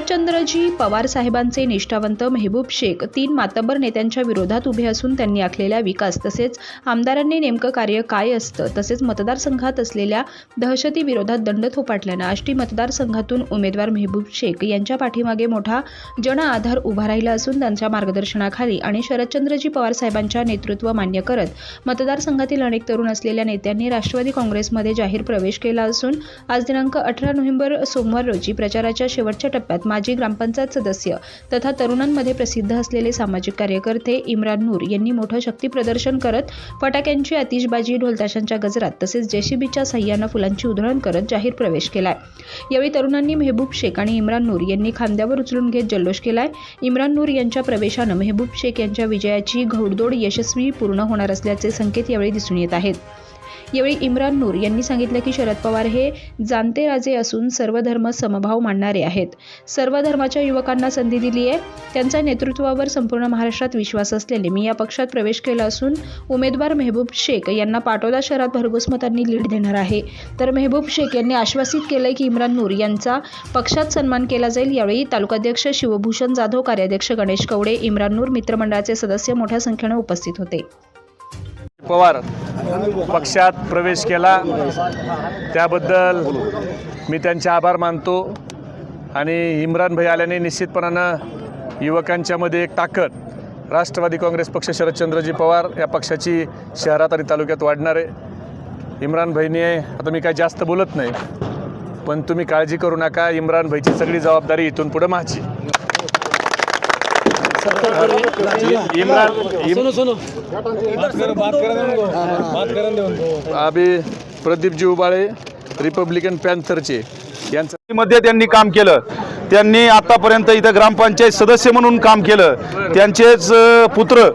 शरदचंद्रजी पवार साहेबांचे निष्ठावंत मेहबूब शेख तीन मातब्बर नेत्यांच्या विरोधात उभे असून त्यांनी आखलेल्या विकास तसेच आमदारांनी नेमकं कार्य काय असतं तसेच मतदारसंघात असलेल्या दहशतीविरोधात दंड थोपाटल्यानं आष्टी मतदारसंघातून उमेदवार मेहबूब शेख यांच्या पाठीमागे मोठा जन आधार उभा राहिला असून त्यांच्या मार्गदर्शनाखाली आणि शरदचंद्रजी पवार साहेबांच्या नेतृत्व मान्य करत मतदारसंघातील अनेक तरुण असलेल्या नेत्यांनी राष्ट्रवादी काँग्रेसमध्ये जाहीर प्रवेश केला असून आज दिनांक अठरा नोव्हेंबर सोमवार रोजी प्रचाराच्या शेवटच्या टप्प्यात माजी ग्रामपंचायत सदस्य तथा तरुणांमध्ये प्रसिद्ध असलेले सामाजिक कार्यकर्ते इम्रान नूर यांनी मोठं शक्तीप्रदर्शन करत फटाक्यांची आतिषबाजी ढोलताशांच्या गजरात तसेच जेसीबीच्या सह्यानं फुलांची उधळण करत जाहीर प्रवेश केलाय. यावेळी तरुणांनी मेहबूब शेख आणि इम्रान नूर यांनी खांद्यावर उचलून घेत जल्लोष केलाय. इम्रान नूर यांच्या प्रवेशानं मेहबूब शेख यांच्या विजयाची घौडदौड यशस्वी पूर्ण होणार असल्याचे संकेत यावेळी दिसून येत आहेत. यावेळी इम्रान नूर यांनी सांगितलं की शरद पवार हे जाणते राजे असून सर्व धर्म समभाव मानणारे आहेत. सर्व धर्माच्या युवकांना संधी दिली आहे. त्यांच्या नेतृत्वावर संपूर्ण महाराष्ट्रात विश्वास असलेले मी या पक्षात प्रवेश केला असून उमेदवार मेहबूब शेख यांना पाटोदा शहरात भरघोस मतांनी लीड देणार आहे. तर मेहबूब शेख यांनी आश्वासित केलंय की इम्रान नूर यांचा पक्षात सन्मान केला जाईल. यावेळी तालुकाध्यक्ष शिवभूषण जाधव कार्याध्यक्ष गणेश कवडे इम्रान नूर मित्रमंडळाचे सदस्य मोठ्या संख्येनं उपस्थित होते. पवार पक्षात प्रवेश केला. त्याबद्दल मी त्यांचे आभार मानतो. आणि इम्रान भाई आल्याने निश्चितपणानं युवकांच्यामध्ये एक ताकद राष्ट्रवादी काँग्रेस पक्ष शरदचंद्रजी पवार या पक्षाची शहरात आणि तालुक्यात वाढणार आहे. इम्रान भाईने आता मी काय जास्त बोलत नाही पण तुम्ही काळजी करू नका. इम्रान भाईची सगळी जबाबदारी इथून पुढं माझी. इम्रान सुनो अभि रिपब्लिकन पॅन्थरचे यांच्यामध्ये त्यांनी काम केलं. त्यांनी आतापर्यंत इथं ग्रामपंचायत सदस्य म्हणून काम केलं. त्यांचेच पुत्र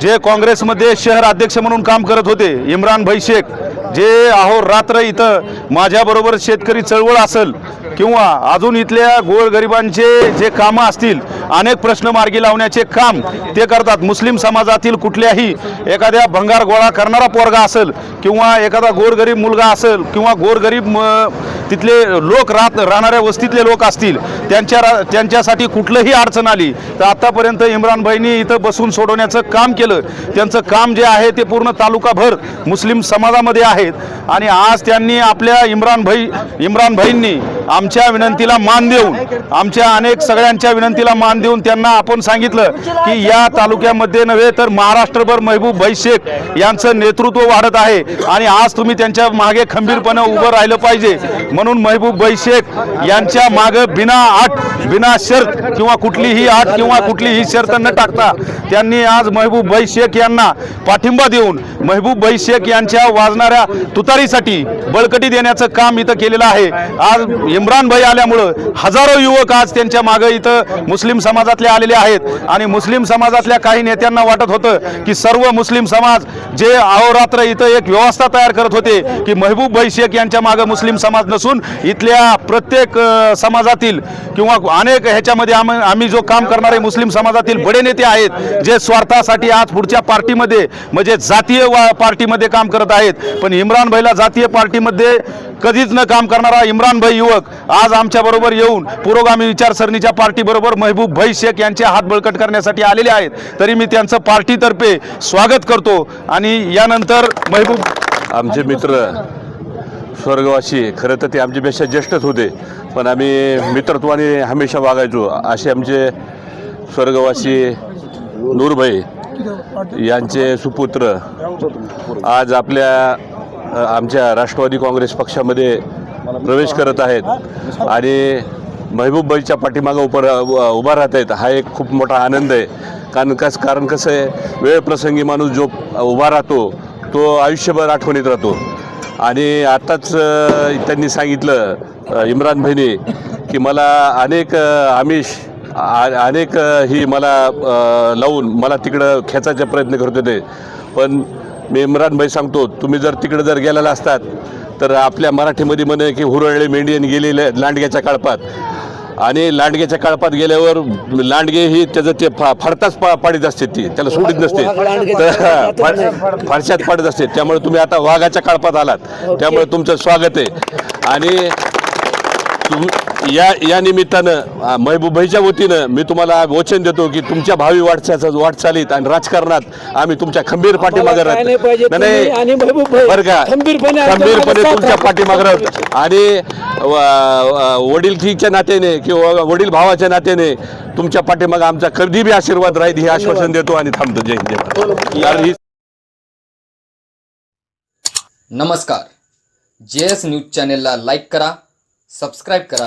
जे काँग्रेसमध्ये शहर अध्यक्ष म्हणून काम करत होते इम्रान भाई शेख जे अहोरात्र इथं माझ्याबरोबर शेतकरी चळवळ असेल किंवा अजून इथल्या गोरगरिबांचे जे कामं असतील अनेक प्रश्न मार्गी लावण्याचे काम ते करतात. मुस्लिम समाजातील कुठल्याही एखाद्या भंगार गोळा करणारा पोरगा असेल किंवा एखादा गोरगरीब मुलगा असेल किंवा गोरगरीब तिथले लोक राहत राहणाऱ्या वस्तीतले लोक असतील त्यांच्या रा- त्यांच्यासाठी कुठलंही अडचण आली तर आत्तापर्यंत इम्रान भाईंनी इथं बसून सोडवण्याचं काम केलं. त्यांचं काम जे आहे ते पूर्ण तालुकाभर मुस्लिम समाजामध्ये आहेत. आणि आज त्यांनी आपल्या इम्रान भाई इम्रान भाईंनी आमच्या विनंतीला मान देऊन आमच्या अनेक सगळ्यांच्या विनंतीला मान देऊन त्यांना आपण सांगितलं की या तालुक्यामध्ये नव्हे तर महाराष्ट्रभर महबूब भाई शेख यांचं नेतृत्व वाढत आहे आणि आज तुम्ही त्यांच्या मागे खंबीरपणे उभं राहिलं पाहिजे. म्हणून महबूब भाई शेख यांच्या मागे बिना आट बिना शर्त किंवा कुठलीही आट किंवा कुठलीही शर्त न टाकता त्यांनी आज महबूब भाई शेख यांना पाठिंबा देऊन महबूब भाई शेख यांच्या वाजणाऱ्या तुतारीसाठी बळकटी देण्याचं काम इथं केलेलं आहे. आज इम्रान भाई आल्यामुळं हजारो युवक आज त्यांच्या मागं इथं मुस्लिम समाजातले आलेले आहेत. आणि मुस्लिम समाजातल्या काही नेत्यांना वाटत होतं की सर्व मुस्लिम समाज जे अहोरात्र इथं एक व्यवस्था तयार करत होते की महबूब भाई शेख यांच्या मागं मुस्लिम समाज नसून इथल्या प्रत्येक समाजातील किंवा अनेक ह्याच्यामध्ये आम आम्ही जो काम करणारे मुस्लिम समाजातील बडे नेते आहेत जे स्वार्थासाठी आज पुढच्या पार्टीमध्ये म्हणजे जातीय वा- पार्टीमध्ये काम करत आहेत. पण इम्रान भाईला जातीय पार्टीमध्ये कधीच न काम करणारा इम्रान भाई युवक आज आमच्याबरोबर येऊन पुरोगामी विचारसरणीच्या पार्टीबरोबर महबूब भाई शेख यांचे हात बळकट करण्यासाठी आलेले आहेत. तरी मी त्यांचं पार्टीतर्फे स्वागत करतो आणि यानंतर महबूब आमचे मित्र स्वर्गवासी खरं तर ते आमच्यापेक्षा ज्येष्ठच होते पण आम्ही मित्रत्वाने हमेशा वागायचो. असे आमचे स्वर्गवासी नूरभाई यांचे सुपुत्र आज आपल्या आमच्या राष्ट्रवादी काँग्रेस पक्षामध्ये प्रवेश करत आहेत. आणि महबूबबाईच्या पाठीमागं उभं उभा राहत आहेत. हा एक खूप मोठा आनंद आहे. कारण कस कारण कसं आहे वेळ प्रसंगी माणूस जो उभा राहतो तो आयुष्यभर आठवणीत राहतो. आणि आत्ताच त्यांनी सांगितलं इम्रान भाईने की मला अनेक आमिष आ- अनेक ही मला लावून मला तिकडं खेचायचा प्रयत्न करत होते. पण मी इम्रान भाई सांगतो तुम्ही जर तिकडं जर गेलेला असतात तर आपल्या मराठीमध्ये म्हणे की हुरळले मेंढीन गेलेले लांडग्याच्या काळपात आणि लांडग्याच्या काळपात गेल्यावर लांडगे ही त्याचं ते फा फाडताच पा पाडीत असते ती त्याला सोडित नसते तर फारशात पाडत असते त्यामुळे तुम्ही आता वाघाच्या काळपात आलात त्यामुळे तुमचं स्वागत आहे आणि तुम या या निमित्तानं महबूबाईच्या वतीनं मी तुम्हाला वचन देतो की तुमच्या भावी वाटचाल वाटचालीत आणि राजकारणात आम्ही तुमच्या खंबीर पाठीमागे राहतो. नाही, बरं का खंबीरपणे तुमच्या पाठीमागे राहतो. आणि वडीलकीच्या नात्याने किंवा वडील भावाच्या नात्याने तुमच्या पाठीमागे आमचा कधी बी आशीर्वाद राहील हे आश्वासन देतो आणि थांबतो. जय हिंद जय नमस्कार. जे एस न्यूज चॅनेलला लाईक करा सबस्क्राईब करा